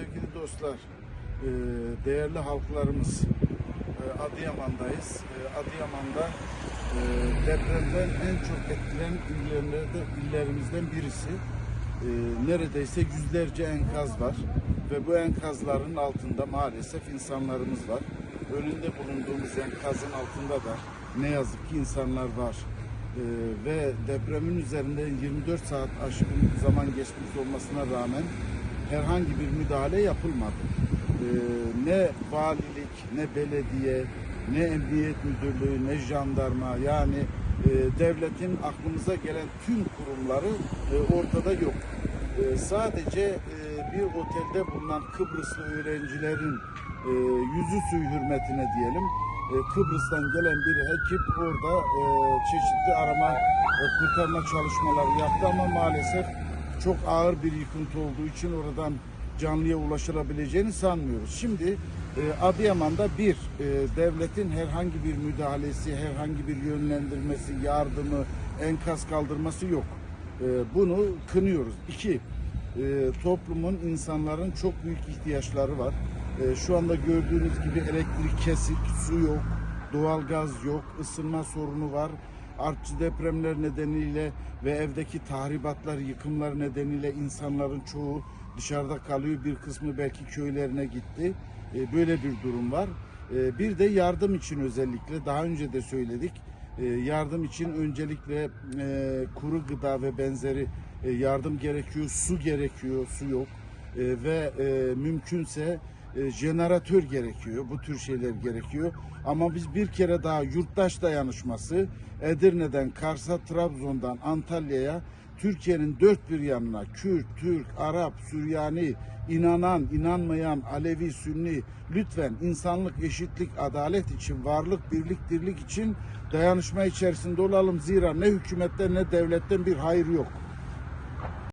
Sevgili dostlar, e, değerli halklarımız, e, Adıyaman'dayız. E, Adıyaman'da depremden en çok etkilenen illerlerde, illerimizden birisi. Neredeyse yüzlerce enkaz var ve bu enkazların altında maalesef insanlarımız var. Önünde bulunduğumuz enkazın altında da ne yazık ki insanlar var. Ee, ve depremin üzerinde 24 saat aşkın zaman geçmiş olmasına rağmen herhangi bir müdahale yapılmadı. Ee, ne valilik, ne belediye, ne emniyet müdürlüğü, ne jandarma yani e, devletin aklımıza gelen tüm kurumları e, ortada yok. E, sadece e, bir otelde bulunan Kıbrıslı öğrencilerin e, yüzü suyu hürmetine diyelim e, Kıbrıs'tan gelen bir ekip orada e, çeşitli arama e, kurtarma çalışmaları yaptı ama maalesef çok ağır bir yıkıntı olduğu için oradan canlıya ulaşılabileceğini sanmıyoruz. Şimdi e, Adıyaman'da bir e, devletin herhangi bir müdahalesi, herhangi bir yönlendirmesi, yardımı, enkaz kaldırması yok. E, bunu kınıyoruz. İki, e, toplumun, insanların çok büyük ihtiyaçları var. E, şu anda gördüğünüz gibi elektrik kesik, su yok, doğalgaz yok, ısınma sorunu var. Artçı depremler nedeniyle ve evdeki tahribatlar, yıkımlar nedeniyle insanların çoğu dışarıda kalıyor. Bir kısmı belki köylerine gitti. E, böyle bir durum var. E, bir de yardım için özellikle daha önce de söyledik. E, yardım için öncelikle kuru gıda ve benzeri yardım gerekiyor, su gerekiyor, su yok ve e, mümkünse e, jeneratör gerekiyor, bu tür şeyler gerekiyor. Ama biz bir kere daha yurttaş dayanışması Edirne'den, Kars'a, Trabzon'dan Antalya'ya Türkiye'nin dört bir yanına Kürt, Türk, Arap, Süryani, inanan, inanmayan, Alevi, Sünni lütfen insanlık, eşitlik, adalet için, varlık, birlik, dirlik için dayanışma içerisinde olalım. Zira ne hükümetten ne devletten bir hayır yok.